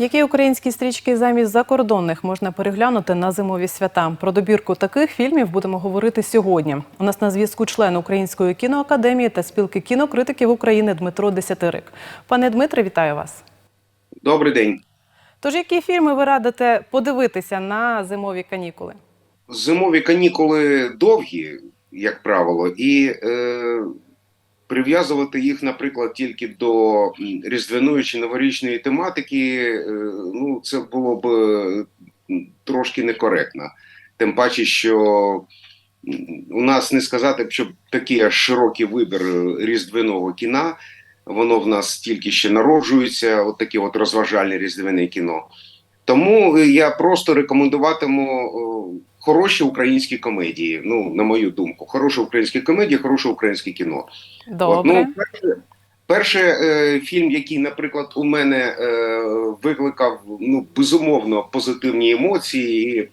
Які українські стрічки замість закордонних можна переглянути на зимові свята? Про добірку таких фільмів будемо говорити сьогодні. У нас на зв'язку член Української кіноакадемії та спілки кінокритиків України Дмитро Десятирик. Пане Дмитре, вітаю вас. Добрий день. Тож, які фільми ви радите подивитися на зимові канікули? Зимові канікули довгі, як правило, і е, прив'язувати їх, наприклад, тільки до різдвяної чи новорічної тематики, е, ну це було б трошки некоректно. Тим паче, що у нас не сказати, б, щоб такий аж широкий вибір е, різдвяного кіна. Воно в нас тільки ще народжується, от таке от розважальне різдвяне кіно. Тому е, я просто рекомендуватиму хороші українські комедії. Ну, на мою думку, хороші українські комедії, хороше українське кіно. От, ну, перше, перше е, фільм, який, наприклад, у мене е, викликав ну, безумовно позитивні емоції, і,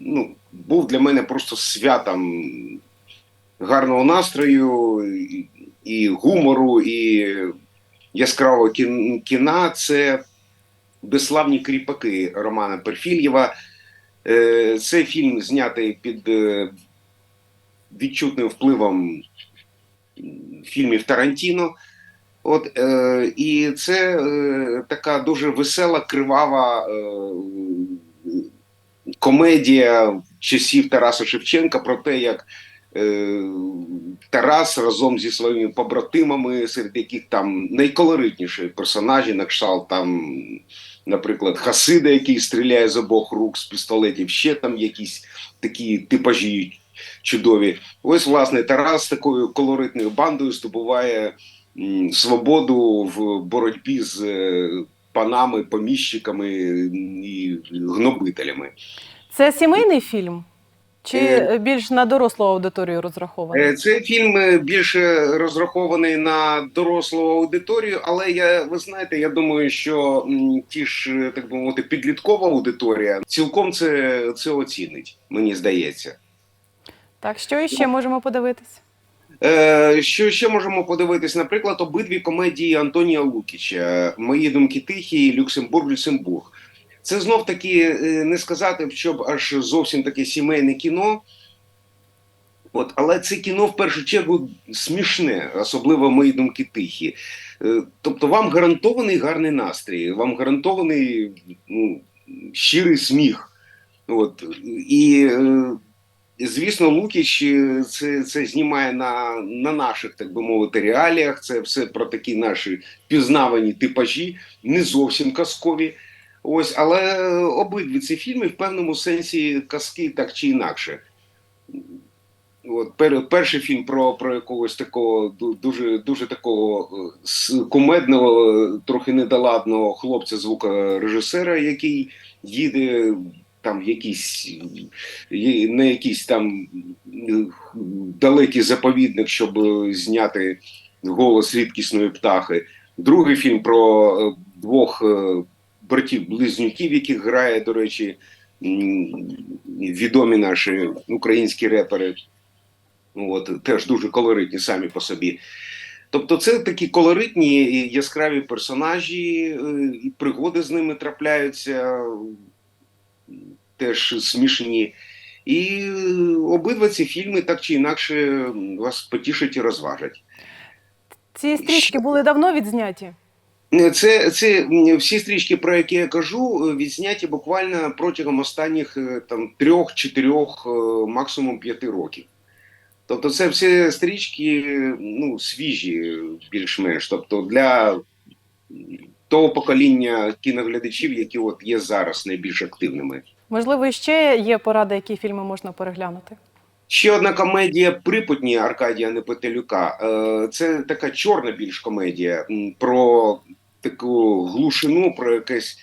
ну, був для мене просто святом гарного настрою, і, і гумору, і яскравого кіна. Це Безславні кріпаки Романа Перфільєва. Е, Це фільм знятий під е, відчутним впливом фільмів Тарантіно. От, е, і це е, така дуже весела, кривава е, комедія часів Тараса Шевченка про те, як е, Тарас разом зі своїми побратимами, серед яких там найколоритніші персонажі, на кшталт там, наприклад, Хасида, який стріляє з обох рук з пістолетів, ще там якісь такі типажі чудові. Ось, власне, Тарас такою колоритною бандою здобуває м, свободу в боротьбі з е, панами, поміщиками і гнобителями. Це сімейний фільм? Чи Е, більш на дорослу аудиторію розрахований? Е, Цей фільм е, більше розрахований на дорослу аудиторію, але я ви знаєте, я думаю, що ті ж так би мовити, підліткова аудиторія цілком це, це оцінить, мені здається. Так, що іще можемо подивитись? Е, що ще можемо подивитись? Наприклад, обидві комедії Антонія Лукіча Мої думки тихі, Люксембург, Люксембург. Це знов таки е, не сказати, щоб аж зовсім таке сімейне кіно. От, але це кіно в першу чергу смішне, особливо мої думки тихі. Е, Тобто, вам гарантований гарний настрій, вам гарантований ну, щирий сміх. От, і е, Звісно, Лукіч це, це знімає на, на наших, так би мовити, реаліях. Це все про такі наші пізнавані типажі, не зовсім казкові. Ось, але обидві ці фільми в певному сенсі казки так чи інакше. От, пер, перший фільм про, про якогось такого дуже, дуже такого е, кумедного, трохи недаладного хлопця звукорежисера, який їде там в якийсь на якийсь там е, далекий заповідник, щоб зняти голос рідкісної птахи. Другий фільм про е, двох братів-близнюків, яких грає, до речі, відомі наші українські репери. От, теж дуже колоритні самі по собі. Тобто, це такі колоритні і яскраві персонажі, е, і пригоди з ними трапляються, теж смішні. І обидва ці фільми так чи інакше вас потішать і розважать. Ці стрічки були давно відзняті? Це, це всі стрічки, про які я кажу, е, відзняті буквально протягом останніх е, там трьох-чотирьох, е, максимум п'яти років. Тобто, це всі стрічки ну, свіжі, більш-менш. Тобто для того покоління кіноглядачів, які от є зараз найбільш активними. Можливо, ще є поради, які фільми можна переглянути? Ще одна комедія Припутні Аркадія Непетелюка. Це така чорна більш комедія про таку глушину, про якесь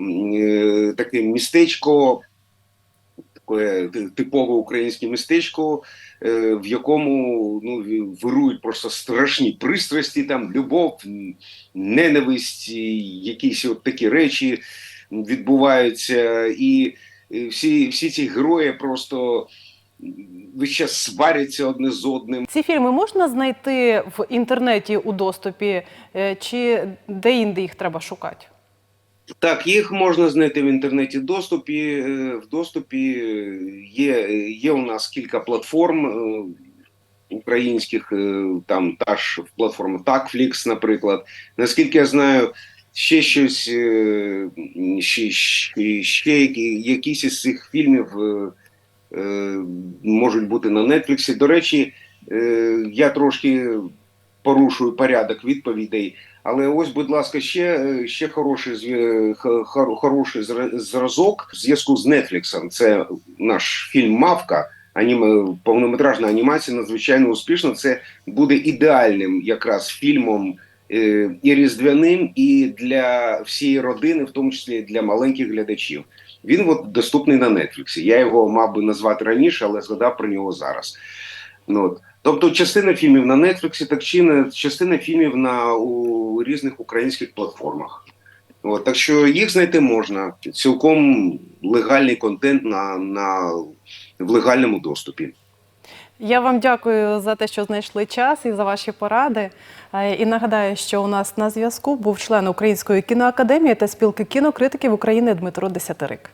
е, таке містечко, таке типове українське містечко, е, в якому ну, вирують просто страшні пристрасті, там любов, ненависть, якісь от такі речі відбуваються. І е, всі, всі ці герої просто весь час сваряться одне з одним. Ці фільми можна знайти в інтернеті у доступі, е, чи де інде їх треба шукати? Так, їх можна знайти в інтернеті доступі. е, В доступі е, є, є у нас кілька платформ українських, там та ж платформа Такфлікс, наприклад. Наскільки я знаю, ще щось, ще, ще, ще якісь із цих фільмів можуть бути на Нетфліксі. До речі, е, я трошки порушую порядок відповідей. Але ось, будь ласка, ще, е, ще хороший, хороший зразок в зв'язку з Нетфліксом. Це наш фільм Мавка. Аніме, повнометражна анімація надзвичайно успішна. Це буде ідеальним якраз фільмом е, і різдвяним, і для всієї родини, в тому числі для маленьких глядачів. Він от доступний на Нетфліксі. Я його мав би назвати раніше, але згадав про нього зараз. Ну, от. Тобто частина фільмів на Нетфліксі, так чи не частина фільмів на у різних українських платформах. От, так що їх знайти можна. Цілком легальний контент на, на, в легальному доступі. Я вам дякую за те, що знайшли час і за ваші поради. Е, І нагадаю, що у нас на зв'язку був член Української кіноакадемії та спілки кінокритиків України Дмитро Десятирик.